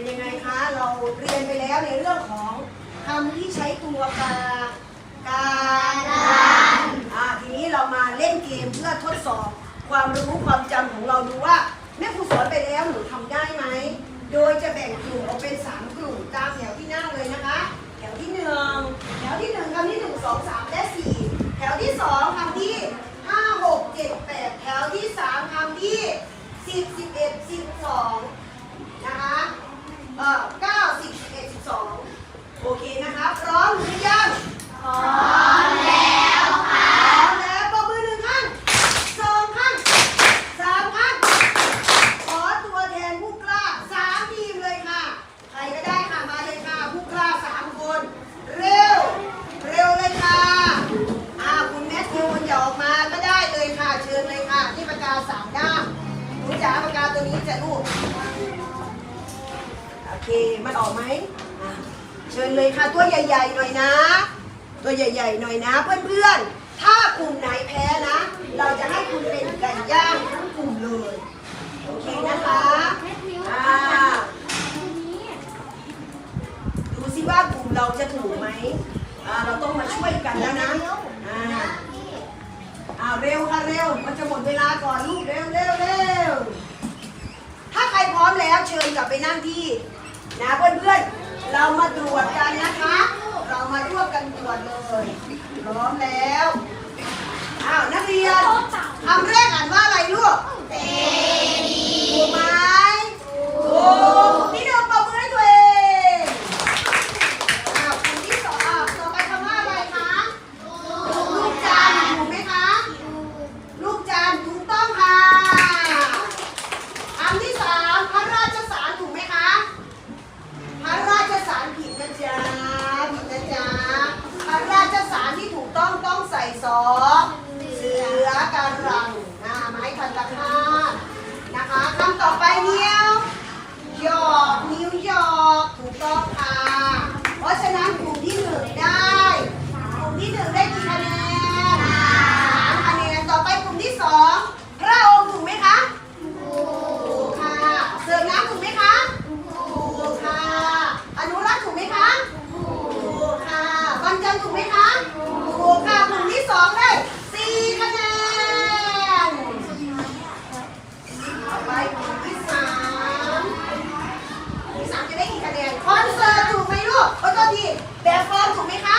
็นยังไงคะ เราเรียนไปแล้วในเรื่องของคำที่ใช้ตัวกาการอ่าทีนี้เรามาเล่นเกมเพื่อทดสอบ ความรู้ความจำของเราดูว่าแม่ครูสอนไปแล้วหนูทำได้ไหม โดยจะแบ่งกลุ่มออกเป็น 3 กลุ่มตามแถวที่หน้า จ้ะลูก โอเค มันออกไหมเชิญเลยค่ะ ตัวใหญ่ๆหน่อยนะ ตัวใหญ่ๆหน่อยนะ เพื่อนๆ ถ้ากลุ่มไหนแพ้นะ เราจะให้คุณเป็นไก่ย่างทั้งกลุ่มเลย โอเคนะคะ อ่า ดูสิว่ากลุ่มเราจะถูกไหมอ่า เราต้องมาช่วยกันแล้วนะ อ่าอ่าเร็วค่ะเร็ว มันจะหมดเวลาก่อนลูกเร็วเร็วเร็ว นั่งที่นะเพื่อนๆ เรามาตรวจกันนะคะ เรามาร่วมกันตรวจเลย พร้อมแล้ว สามจะได้กี่คะแนนคอนเสิร์ตถูกไหมลูกโอ้ตัวทีแบบฟอร์มถูกไหมคะ